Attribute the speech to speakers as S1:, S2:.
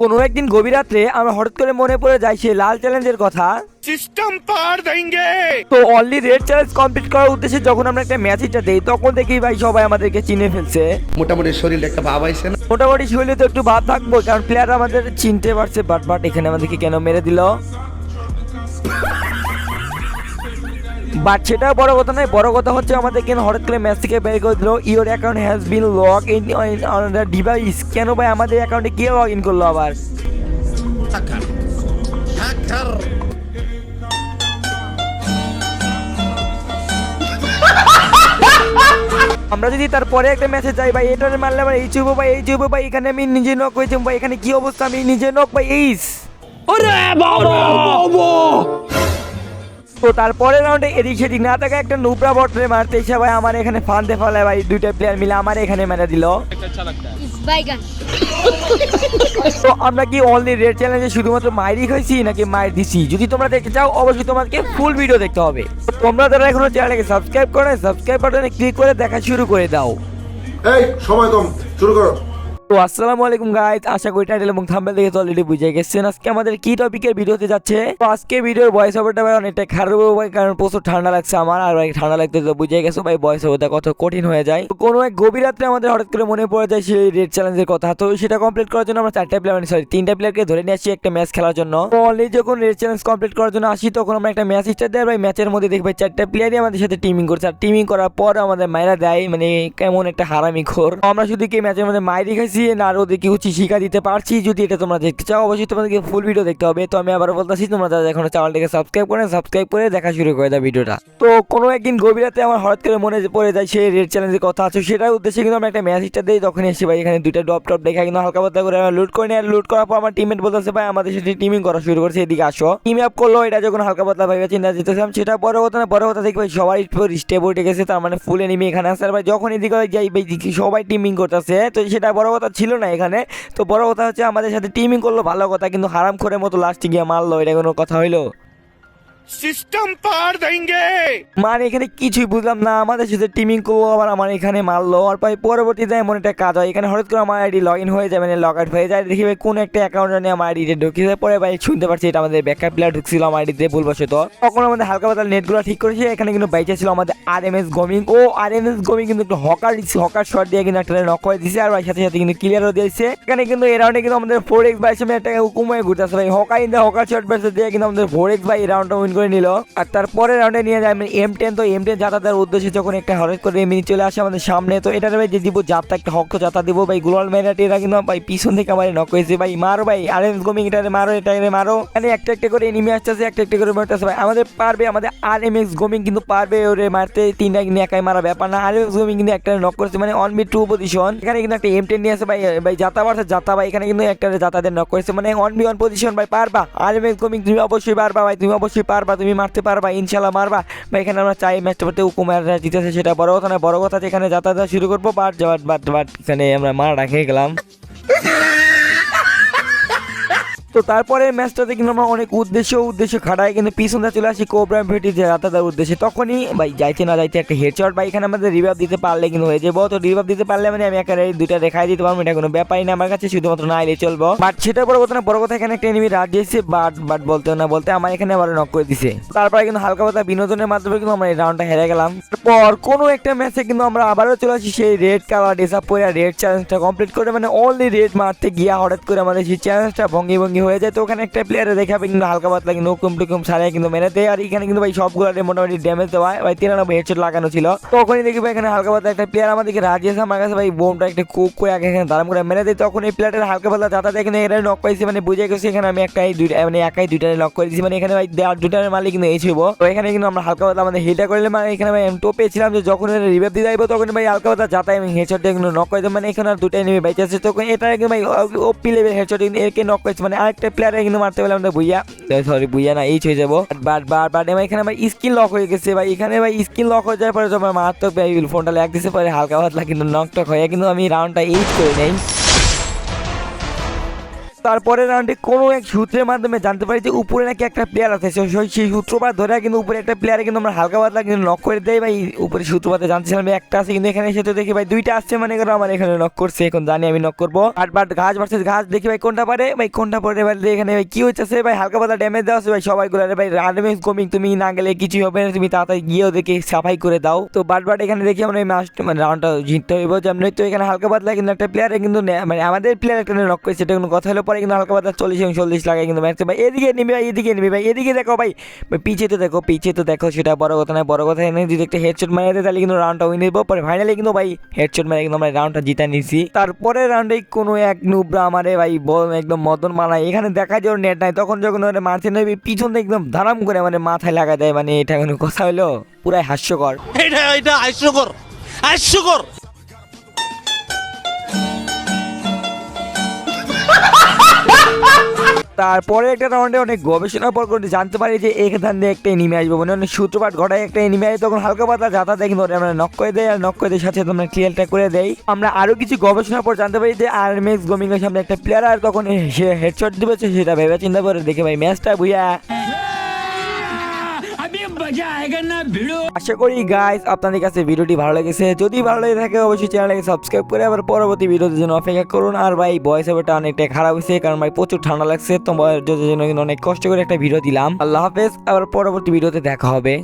S1: কোনো একদিন গভীর রাত্রে আমার হঠাৎ করে মনে পড়ে যাই সেই লাল চ্যালেঞ্জের কথা।
S2: সিস্টেম পার দেঙ্গে
S1: তো অনলি রেড চ্যালেঞ্জ কমপ্লিট করার উদ্দেশ্যে যখন আমরা একটা ম্যাচ দেই তখন দেখি ভাই সবাই আমাদেরকে চিনে ফেলছে।
S3: মোটামুটি শরীরে একটা ভাব আইছে না?
S1: মোটামুটি শরীরে তো একটু ভাব থাকব কারণ প্লেয়ার আমাদের চিনতে পারছে বাট বাট এখানে আমাদেরকে কেন মেরে দিল? বাট সেটা বড় কথা নয় বড় কথা হচ্ছে আমাদের কেন হঠাৎ করে ম্যাচ থেকে বের করে দিল? Your account has been log in on the device কেন ভাই আমাদের অ্যাকাউন্টে কে লগ ইন করল আবার? আমরা যদি তারপরে একটা মেসেজ যাই ভাই এটা মারলে আবার এই চুবো ভাই এই চুবো ভাই এখানে আমি নিজে নক হয়েছি ভাই এখানে কি অবস্থা? আমি নিজে নক ভাই এইস তো তারপরে রাউন্ডে এদিক সেদিক না থাকা একটা নুবরা বটরে মারতে এসে ভাই আমার এখানে ফান্দে ফলে ভাই। দুইটা প্লেয়ার মিলে আমার এখানে মেরে দিল। তো আমরা কি অনলি রেড চ্যালেঞ্জে শুধুমাত্র মাইরি খাইছি নাকি মায়ের দিছি? যদি তোমরা দেখতে চাও অবশ্যই তোমাকে ফুল ভিডিও দেখতে হবে। তোমরা যারা এখনও চ্যানেলকে সাবস্ক্রাইব করে সাবস্ক্রাইব বাটনে ক্লিক করে দেখা শুরু করে দাও।
S4: এই সময় কম। শুরু করো।
S1: তো আসসালামু আলাইকুম গাইস আশা করি টাইটেল এবং থাম্বনেল দেখে তো অলরেডি বুঝে গেছেন। আজকে আমাদের কি টপিকের ভিডিওতে যাচ্ছে? তো আজকে ভিডিওর ভয়েস ওভারটা ভাই অনেকটা খারাপ ভাই কারণ প্রচুর ঠান্ডা লাগছে আমার, আর ভাই ঠান্ডা লাগতে তো বুঝে গেছো ভাই ভয়েস ওভারটা কত কঠিন হয়ে যায়। তো কোনো এক গভীর রাত্রে আমাদের হঠাৎ করে মনে পড়ে যায় সেই রেড চ্যালেঞ্জের কথা। তো সেটা কমপ্লিট করার জন্য আমরা চারটা প্লেয়ার সরি তিনটা প্লেয়ারকে ধরে নিয়ে আসি একটা ম্যাচ খেলার জন্য। তো অলরেডি যখন রেড চ্যালেঞ্জ কমপ্লিট করার জন্য আসি, তখন আমরা একটা ম্যাচ স্টার্ট দেয়, ভাই ম্যাচের মধ্যে দেখবে চারটা প্লেয়ারই আমাদের সাথে টিমিং করছে। আর টিমিং করার পর আমাদের মায়েরা দেয় মানে কেমন একটা হারামি খোর আমরা শুধু কি ম্যাচের মধ্যে মাইরি খাইছি? না, আর ওদেরকে উচিত শিক্ষা দিতে পারছি। যদি এটা তোমরা দেখতে চাও, অবশ্যই তোমাদেরকে ফুল ভিডিও দেখতে হবে। তো আমি আবার বলতেছি, তোমরা যারা এখনও চ্যানেলটাকে সাবস্ক্রাইব করে সাবস্ক্রাইব করে দেখা শুরু করে দাও ভিডিওটা তো কোনো একদিন গভীরাতে আমার হঠাৎ করে মনে পড়ে যায়, সেই রেড চ্যালেঞ্জের কথা আছে, সেটার উদ্দেশ্যে কিন্তু আমরা একটা ম্যাচটা দিই। তখন এসে ভাই, এখানে দুইটা ডপ টপ দেখা কিন্তু হালকা পাতলা করে লুট করে নিয়ে লুট করার পর আমার টিমমেট বলতেছে, ভাই, আমাদের সাথে টিমিং করা শুরু করছে, এদিকে আসো। টিম আপ করল, এটা যখন হালকা পাতলা ভাই চিন্তা যেতেছিলাম সেটা বড় কথা না বড় কথা দেখি ভাই সবাই স্টেপ উঠে গেছে, তার মানে ফুল এনিমি এখানে আছে। আর ভাই, যখন এদিকে যাই, ভাই সবাই টিমিং করতেছে। তো সেটা বড় কথা ছিল না এখানে। তো বড় কথা হচ্ছে আমাদের সাথে টিমিং করল, ভালো কথা। কিন্তু হারাম করে মতো লাস্টে গিয়ে মারলো, এটা কোনো কথা হইল?
S2: সিস্টেম পার দেঙ্গে
S1: মানে এখানে কিছুই বুঝলাম না, আমাদের সাথে টিমিং করল আবার আমার এখানে মারলো, আর ভাই পরবর্তীতে এমন একটা কাজ হয়, এখানে হঠাৎ করে আমার আইডি লগ ইন হয়ে যায় মানে লগ আউট হয়ে যায়, দেখি ভাই একটা অ্যাকাউন্ট নিয়ে আমার আইডিতে ঢুকিয়ে পরে ভাই শুনতে পারছি এটা আমাদের ব্যাকআপ প্লেয়ার ঢুকছিল আমার আইডিতে তো তখন আমাদের হালকা পাতাল নেটগুলো ঠিক করেছে, এখানে কিন্তু বাইচে ছিল আমাদের আর এম এস গমিং ও আর এম এস গমিং কিন্তু একটু হকার দিচ্ছে হকার শট দিয়ে কিন্তু একটা নক করে দিছে, আর ভাই সাথে সাথে কিন্তু ক্লিয়ারও দিয়েছে। এখানে কিন্তু এ রাউন্ডে কিন্তু আমাদের ফোর এক্স বাইশ একটা হয়ে ঘুরতেছে ভাই hacker in the hacker shot বাইসে দিয়ে কিন্তু আমাদের ফোর এক্স ভাই এই রাউন্ডটা উইন করে নিল। আর তারপরে রাউন্ডে নিয়ে যায় এম টেন তো এম টেন যাতায়াতের উদ্দেশ্যে যখন একটা হঠাৎ করে এমনি চলে আসে আমাদের সামনে, তো এটার ভাই যে দিব যাত্রা, একটা হক যাত্রা দিব। ভাই গ্লোয়াল এরা কিন্তু ভাই পিছন থেকে আমার নক হয়েছে ভাই, মারো ভাই আর এম গমিং এটারে মারো এটারে মারো। মানে একটা একটা করে এনিমি আসতেছে, একটা একটা করে মারতেছে। ভাই, আমাদের পারবে, আমাদের আর এম এক্স গমিং কিন্তু পারবে ওরে মারতে। তিনটা কিন্তু একাই মারা ব্যাপার না। আর এম এক্স গমিং কিন্তু একটা নক করেছে মানে অন বি টু পজিশন এখানে কিন্তু একটা এম টেন নিয়ে আছে ভাই ভাই যাতা মারছে যাতা ভাই, এখানে কিন্তু একটা যাতাদের নক করেছে। মানে অন বি অন পজিশন ভাই, পারবা। আর এম এক্স গমিং, তুমি অবশ্যই পারবা, ভাই, তুমি অবশ্যই পারবা। তুমি মারতে পারবা ইনশাল্লাহ মারবা। বা এখানে আমরা চাই ম্যাচটা করতে উকুমাররা জিতেছে, সেটা বড় কথা না বড় কথা যেখানে যাতায়াত শুরু করব, বাট বাট বাট বাট, এখানে আমরা মার রাখে গেলাম। তো তারপরে ম্যাচটাতে কিন্তু আমরা অনেক উদ্দেশ্য উদ্দেশ্য খাটাই কিন্তু পিছনে চলে আসি কোবরা ভেটি রাতাদার উদ্দেশ্যে। তখনই, ভাই, যাইতে না যাইতে একটা হেডশট বা এখানে আমাদের রিভাইভ দিতে পারলে কিন্তু হয়ে যাব। তো রিভাইভ দিতে পারলে মানে আমি একেবারে দুইটা দেখাই দিতে পারব, এটা কোনো ব্যাপারই না আমার কাছে, শুধুমাত্র না এলে চলবো। বাট সেটা বড় কথা না বড় কথা, এখানে একটা এনিমি রাজ দিয়েছে বাট বাট বলতে না, বলতে আমার এখানে আবার নক করে দিছে। তারপরে কিন্তু হালকা পাতা বিনোদনের মাধ্যমে কিন্তু আমরা এই রাউন্ডটা হেরে গেলাম। পর কোনো একটা ম্যাচে কিন্তু আমরা আবারও চলে আসি সেই রেড কালার ডেসআপ করে রেড চ্যালেঞ্জটা কমপ্লিট করে মানে অনলি রেড মারতে গিয়া হঠাৎ করে আমাদের সেই চ্যালেঞ্জটা ভঙ্গি ভঙ্গি হয়ে যায়, তো ওখানে একটা প্লেয়ারে দেখে দেখাবে কিন্তু হালকা পাতলা কিন্তু হুকুম টুকুম সারাই কিন্তু মেরে দেয় আর এখানে কিন্তু ভাই সবগুলো মোটামুটি ড্যামেজ দেওয়া হয়। ভাই তিরানব্বই হেডশট লাগানো ছিল। তখনই দেখি ভাই এখানে হালকা পাতলা একটা প্লেয়ার আমাদেরকে রাজি আছে আমার কাছে ভাই বোমটা একটা কুক করে আগে এখানে দাঁড়াম করে মেরে দেয় তখন এই প্লেয়ারের হালকা পাতলা যাতায়াত এখানে এরা নক পাইছে মানে বুঝে গেছে এখানে আমি একাই দুইটা মানে একাই দুইটা নক করে দিয়েছি। মানে এখানে ভাই দুটার মালিক কিন্তু এই ছিল। তো এখানে কিন্তু আমরা হালকা পাতলা আমাদের হিটা করলে মানে এখানে ভাই আমি টোপে ছিলাম যে যখন এটা রিভাইভ দিয়ে যাইবো, তখন ভাই হালকা পাতলা যাতায়াত আমি হেডশট কিন্তু নক করে মানে এখানে আর দুটাই নেমে বাইচে আছে। তখন এটা কিন্তু ভাই ওপি লেভেল হেডশট একে নক করেছে। মানে আরেকটা প্লেয়ারে কিন্তু মারতে পারলাম না বুইয়া সরি বুইয়া না এইচ হয়ে যাব। বাট বার বাট এবার এখানে আমার স্কিন লক হয়ে গেছে ভাই এখানে ভাই স্কিন লক হয়ে যাওয়ার পরে তোমার মারাত্মক ফোনটা লাগ দিতে পরে হালকা পাতলা কিন্তু নক টক হয়ে কিন্তু আমি রাউন্ডটা এইচ করে নেই। তারপরে রাউন্ডে কোনো এক সূত্রের মাধ্যমে জানতে পারি যে উপরে নাকি একটা প্লেয়ার আছে। সেই- সূত্রপাত ধরে কিন্তু উপরে একটা প্লেয়ারে কিন্তু আমরা হালকা পাতলা কিন্তু নক করে দেয় ভাই। উপরে সূত্রপাতে জানতেছিলাম যে একটা আছে কিন্তু এখানে এসে তো দেখি ভাই, দুইটা আসছে মানে করো, আমার এখানে নক করছে, এখন জানি আমি নক করব। আট বাট ঘাস ভার্সেস ঘাস দেখি ভাই কোনটা পারে। ভাই কোনটা পরে ভাই, এখানে ভাই কি হচ্ছে ভাই, হালকা পাতলা ড্যামেজ দেওয়া আছে ভাই সবাই করে ভাই রানমেজ কমিং তুমি না গেলে কিছুই হবে না, তুমি তাড়াতাড়ি গিয়ে ওদেরকে সাফাই করে দাও। তো বাট বাট এখানে দেখি আমরা এই ম্যাচ মানে রাউন্ডটা জিততে হইব যেমন তো এখানে হালকা পাতলা কিন্তু একটা প্লেয়ারে কিন্তু মানে আমাদের প্লেয়ার একটা নক করেছে সেটা কোনো কথা হলো পরে কিন্তু হালকা পাতলা চল্লিশ এবং চল্লিশ লাগায় কিন্তু ম্যাচে ভাই, এদিকে নিবি ভাই, এদিকে নিবি ভাই, এদিকে দেখো ভাই পিছিয়ে তো দেখো, পিছিয়ে তো দেখো, সেটা বড় কথা নয়, বড় কথা এনে যদি একটা হেডশট মারিয়ে দেয়, তাহলে কিন্তু রাউন্ডটা উইন নিবো। পরে ফাইনালি কিন্তু ভাই হেডশট মারে কিন্তু আমরা রাউন্ডটা জিতে নিছি। তারপরে রাউন্ডে কোনো এক নুবরা আমারে ভাই একদম মদন মানায়। এখানে দেখা যায় নেট নাই, তখন যখন ওরা মারছে নেবে পিছন থেকে একদম ধারাম করে মানে মাথায় লাগা দেয় মানে এটা কোনো কথা হলো? পুরাই হাস্যকর।
S5: এটা এটা হাস্যকর হাস্যকর।
S1: তারপরে একটা রাউন্ডে অনেক গবেষণার পর করে জানতে পারি যে এখান দিয়ে একটা এনিমে আসবে মানে অনেক সূত্রপাত ঘটায়, একটা এনিমে আসে, তখন হালকা পাতলা যাতা দেখি ধরে আমরা নক করে দেয় আর নক করে দেয় সাথে আমরা ক্লিয়ারটা করে দেই। আমরা আরও কিছু গবেষণার পর জানতে পারি যে আর গমিং এর সামনে একটা প্লেয়ার আর তখন সে হেডশট দিবে সেটা ভেবে চিন্তা করে দেখে ভাই ম্যাচটা বুঝা আশা করি গাইস আপনাদের কাছে ভিডিওটি ভালো লেগেছে। যদি ভালো লেগে থাকে, অবশ্যই চ্যানেলটাকে সাবস্ক্রাইব করে আবার পরবর্তী ভিডিওর জন্য অপেক্ষা করুন। আর ভাই ভয়েস ওভারটা অনেকটা খারাপ হয়েছে, কারণ ভাই, প্রচুর ঠান্ডা লাগছে। তোমার জন্য অনেক কষ্ট করে একটা ভিডিও দিলাম। আল্লাহ হাফেজ, আবার পরবর্তী ভিডিওতে দেখা হবে।